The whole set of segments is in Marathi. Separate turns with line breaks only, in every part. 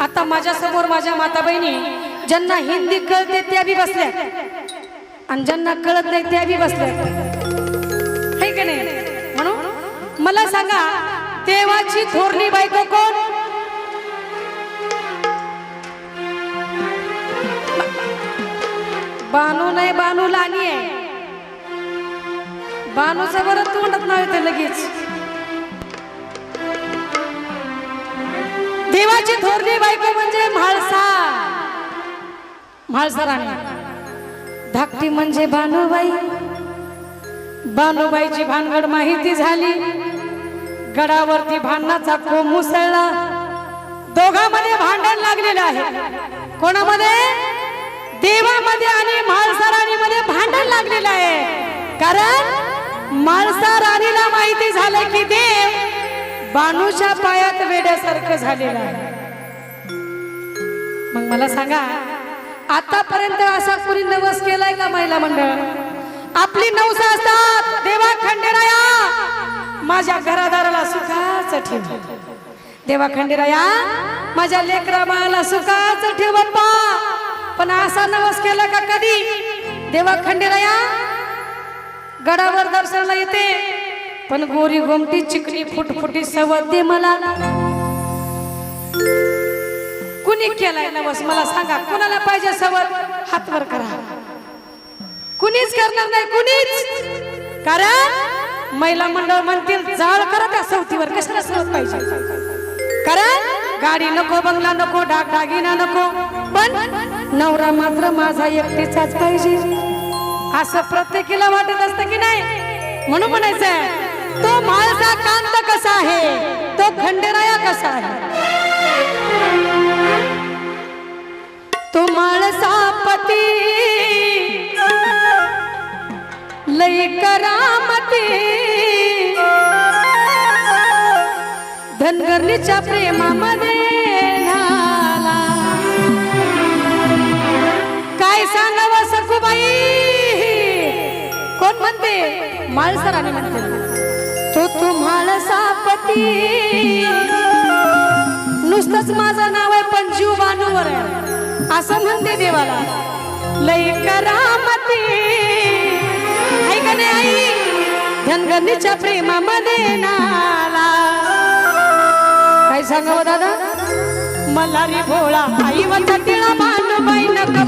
आता समोर माझ्या माता बहिणी ज्यांना हिंदी कळते त्या बी बसल्या. आणि ज्यांना कळत नाही त्या बी बसल्या. है का नाही? म्हणून मला सांगा देवाची थोरली बायको कोण? बानू नाही बानू लानी आहे. बानूचं बरं तोंडात नाही ते लगेच. देवाची थोरली बायको म्हणजे म्हाळसा. म्हाळसा राणी. धाकटी म्हणजे बानूबाई बानूबाईची भानगड माहिती झाली. गडावरती भांडणाचा कोम मुसळला दोघांमध्ये भांडण लागलेलं आहे. कोणामध्ये? देवामध्ये आणि म्हाळसा राणीमध्ये भांडण लागलेलं आहे. कारण म्हाळसा राणीला माहिती झालं की देव बाणूच्या पायात वेड्यासारखं झालेलं आहे. मग मला सांगा आतापर्यंत असा कुणी नवस केलाय का महिला मंडळ? आपली नवसा असतात देवा खंडेराया! माझ्या घरादाराला सुखाच ठेव. देवा खंडेराया माझ्या लेकरा बाळाला सुखाच ठेव बाप्पा. पण असा नवस केला का कधी? देवा खंडेराया गडावर दर्शनाला येते. पण गोरी गोमटी चिकनी फुटफुटी सवत मला. कुणी केलाय नवस? मला सांगा कुणाला पाहिजे सवत? हात वर करा. कुणीच करणार नाही कुणीच. कारण महिला मंडळ म्हणतील जाळ करा त्या सवतीवर कशाला सवत पाहिजे? कारण गाडी नको बंगला नको डाग दागिना नको. पण नवरा मात्र माझा एकटीचाच पाहिजे. असं प्रत्येकीला वाटत असतं की नाही? म्हणून आहे तो माळसा कांत कसा आहे? तो खंडराया कसा आहे? तो माळसा पती लई करामती. धनगरणीच्या प्रेमामध्ये काय सांगावं सखूबाई? कोण म्हणते? माळसराने म्हणते. तो तुम्हाला सापती. नुसतंच माझं नाव आहे पण जीव बानूवर आहे. असं म्हणते देवाला. लई करामती. आहे का नाही आई? धनगरणीच्या प्रेमामध्ये नाला. काय सांगावं दादा? मल्हारी भोळा आई वचा तिळा बानू बाई नका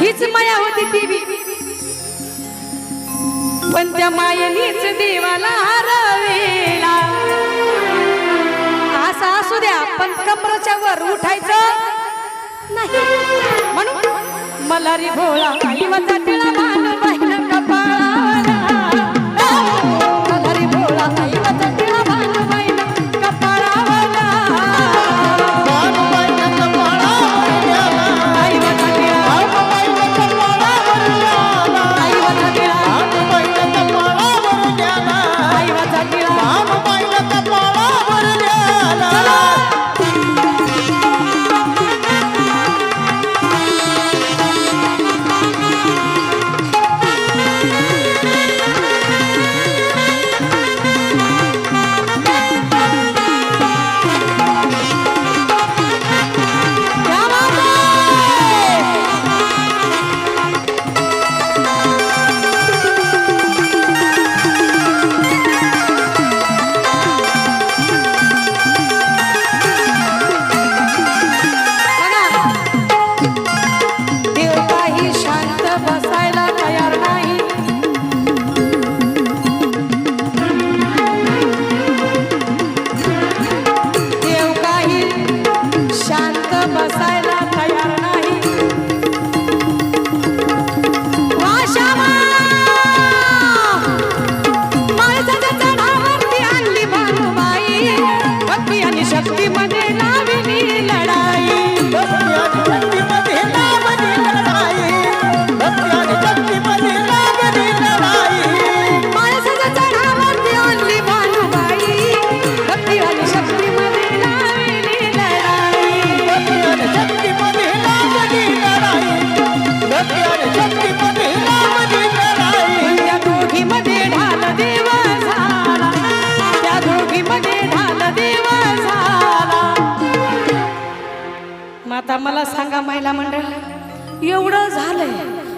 हीच माया होती ती बी पण त्या मायेनीच देवाला हरवेला असा असू द्या पण कमराच्या वर उठायचं नाही. म्हणून मला रे भोळा आई माझा टिळा मान पाहिलं कपाळावर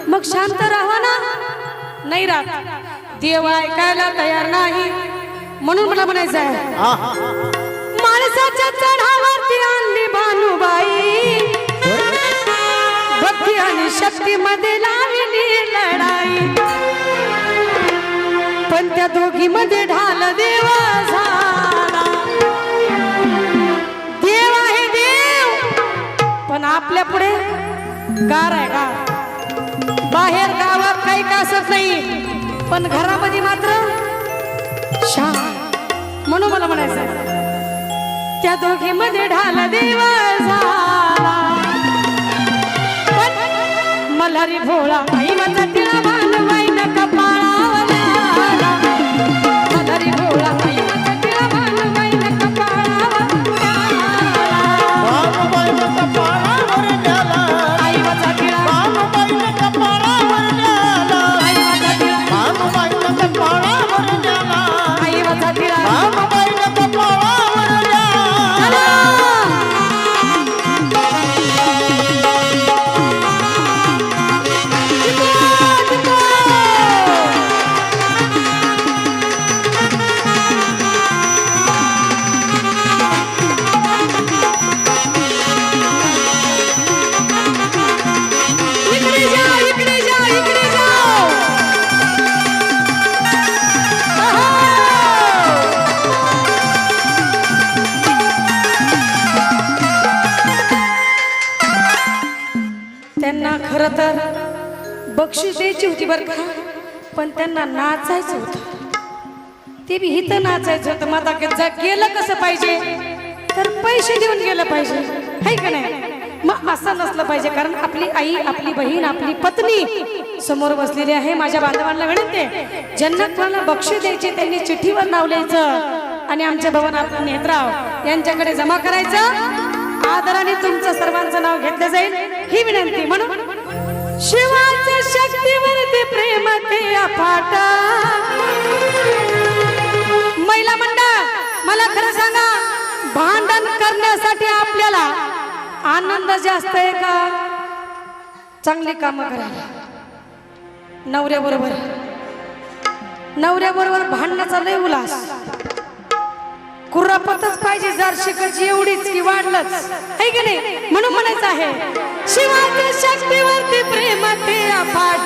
मग शांत राहा ना. नाही राहत. देव ऐकायला तयार नाही. म्हणून मला म्हणायचं आहे. माणसाच्या चढावरती आणली भानुबाई. भक्ती आणि शक्तीमध्ये लावली लढाई. पण त्या दोघीमध्ये ढाल देव झाला. देव आहे देव. पण आपल्या पुढे गार आहे गार. बाहेर गावात काही कासत नाही पण घरामध्ये मात्र शाम म्हणून मला म्हणायचं त्या दोघीमध्ये ढाल देवा झाला. पण मल्हारी भोळा आई म्हणतात त्यांना नाचायचं होतं. ते बी इथं नाचायचं होतं. मग आता गेलं कसं पाहिजे? तर पैसे देऊन गेलं पाहिजे. है का नाही? मग असं नसलं पाहिजे. कारण आपली आई आपली बहीण आपली पत्नी समोर बसलेली आहे. माझ्या बांधवांना विनंती ज्यांना कोणाला बक्षीस द्यायचे त्यांनी चिठ्ठीवर नाव लिहायचं. आणि आमच्या भवन आपला नेत्राव यांच्याकडे जमा करायचं. आदराने तुमचं सर्वांचं नाव घेतलं जाईल. ही विनंती. म्हणून शिवाच्या शक्तीवर महिला मंडळ मला खरं सांगा भांडण करण्यासाठी आपल्याला आनंद जास्त आहे का? चांगली कामं करायला. नवऱ्याबरोबर नवऱ्याबरोबर भांडण्याचा नाही उल्हास. कुर्रापतच पाहिजे जर शिकायची एवढीच की वाढलंच. आहे की नाही? म्हणून म्हणायचं आहे शिवाजी शक्तीवरती प्रेम ते अफाट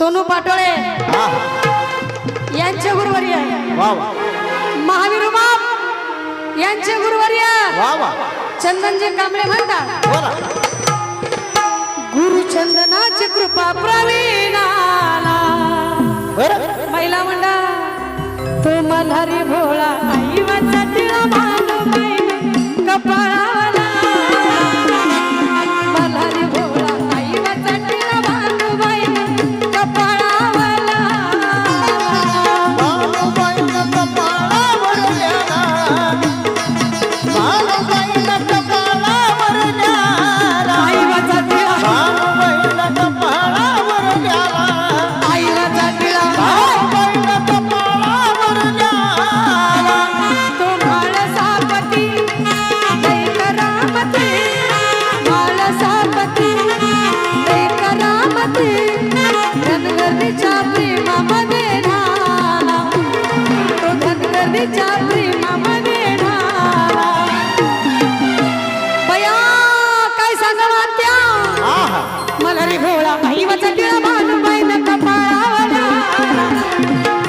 सोनू पाटोळे. यांचे गुरुवर्य. महावीर बाप यांचे
गुरुवारी
चंदनजी कांबळे म्हणतात
गुरु
चंदनाची कृपा
प्रवीणा
महिला म्हणा तो मल्हारी भोळा आई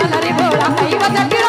ಅಲರಿ ಬೋಳ ಕೈವದಕ್ಕೆ